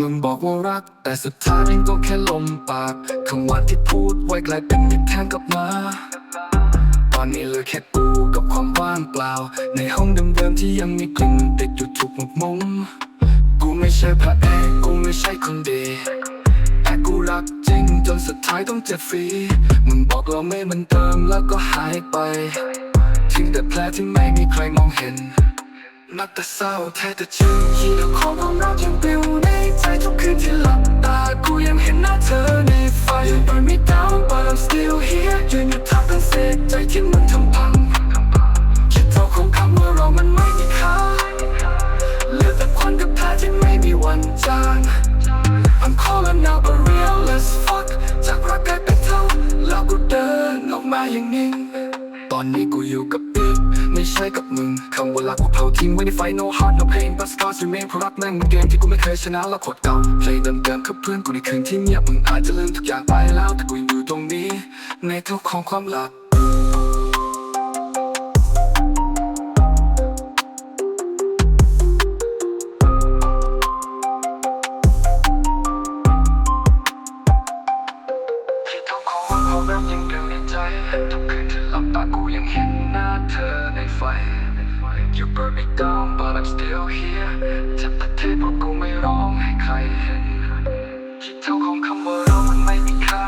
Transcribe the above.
มึงบอกว่ารัก แต่สุดท้ายมันก็แค่ลมปากคำว่าที่พูดไว้กลายเป็นมิตรแทนกลับมา ตอนนี้เหลือแค่กูกับความว่างเปล่า ในห้องเดิมๆที่ยังมีกลิ่นติดอยู่ทุกมุมมุมกูไม่ใช่พระเอกกูไม่ใช่คนดีแต่กูรักจริงจนสุดท้ายต้องเจ็บฟรีมึงบอกเราไม่เหมือนเดิมแล้วก็หายไปทิ้งแต่แผลที่ไม่มีใครมองเห็น นักแต่เศร้าแท้แต่จริงที่เราของความรักยังปลิวในใจทุกคืนที่หลับตา กูยังเห็นหน้าเธอในไฟ You burn me down but I'm still here ยืนอยู่ทับเป็นเศษใจที่มันทำพังคิดเท่าของคำว่าเรามันไม่มีค่าเหลือแต่ควันกับแผลที่ไม่มีวันจาง I'm calling out but real as fuck จากรักกลายเป็นเท่าแล้วกูเดินออกมาอย่างนิ่ง อนนี้กูอยู่กับอีกไม่ใช่กับมึงคำว่ารักกูเผาทิ้งไว้ในไฟ no heart no pain but scars remain เพราะรักแม่งเป็นเกมที่กูไม่เคยชนะและโคตรเก่าเพลงเดิมๆกับเพื่อนกูในคืนที่เงียบมึงอาจจะลืมทุกอย่างไปแล้วแต่กูยังอยู่ตรงนี้ ในทุกของความลับที่ทุกของความรักยังอยู่ในใจทุกคืน ตากูยังเห็นหน้าเธอในไฟ You burn me down but I'm still here จะประเทศเพราะกูไม่ร้องให้ใครเห็นที่เท่าของคำว่ารักมันไม่มีค่า